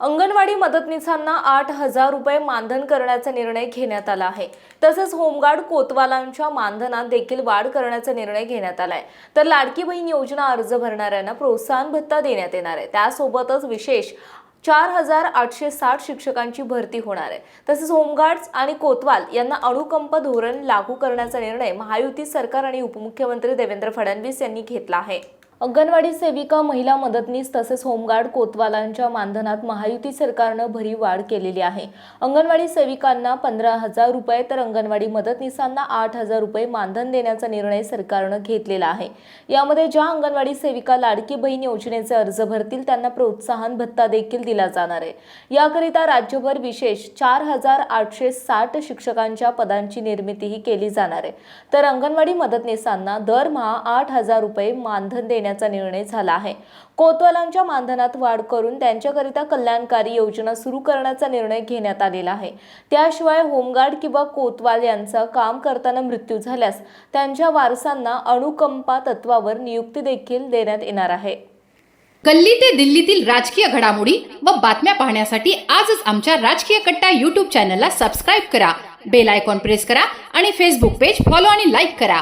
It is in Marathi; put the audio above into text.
अंगणवाडी मदतनीसांना आठ हजार रुपये मानधन करण्याचा निर्णय घेण्यात आला आहे. तसेच होमगार्ड कोतवालांच्या मानधनात देखील वाढ करण्याचा निर्णय घेण्यात आला आहे तर लाडकी बहीण योजना अर्ज भरणाऱ्यांना प्रोत्साहन भत्ता देण्यात येणार आहे. त्यासोबतच विशेष चार हजार आठशे साठ शिक्षकांची भरती होणार आहे. तसेच होमगार्ड्स आणि कोतवाल यांना अणुकंप धोरण लागू करण्याचा निर्णय महायुती सरकार आणि उपमुख्यमंत्री देवेंद्र फडणवीस यांनी घेतला आहे. अंगणवाडी सेविका महिला मदतनीस तसेच होमगार्ड कोतवालांच्या मानधनात महायुती सरकारनं भरीव वाढ केलेली आहे. अंगणवाडी सेविकांना पंधरा हजार रुपये तर अंगणवाडी मदतनीसांना आठ हजार रुपये मानधन देण्याचा निर्णय सरकारनं घेतलेला आहे. यामध्ये ज्या अंगणवाडी सेविका लाडकी बहीण योजनेचे अर्ज भरतील त्यांना प्रोत्साहन भत्ता देखील दिला जाणार आहे. याकरिता राज्यभर विशेष चार हजार आठशे साठ शिक्षकांच्या पदांची निर्मितीही केली जाणार आहे. तर अंगणवाडी मदतनीसांना दरमहा आठ हजार रुपये मानधन देण्याचा निर्णय झाला आहे. कोतवालांच्या मानधनात वाढ करून त्यांच्याकरिता कल्याणकारी योजना सुरू करण्याचा निर्णय घेण्यात आलेला आहे. त्याशिवाय होमगार्ड किंवा कोतवाल यांचा काम करताना मृत्यू झाल्यास त्यांच्या वारसांना अणुकंपा तत्वावर नियुक्ती देखील देण्यात येणार आहे. गल्ली ते दिल्लीतील राजकीय घडामोडी व बातम्या पाहण्यासाठी आजच आमच्या राजकीय कट्टा युट्यूब चॅनलला सबस्क्राईब करा. बेल आयकॉन प्रेस करा आणि फेसबुक पेज फॉलो आणि लाईक करा.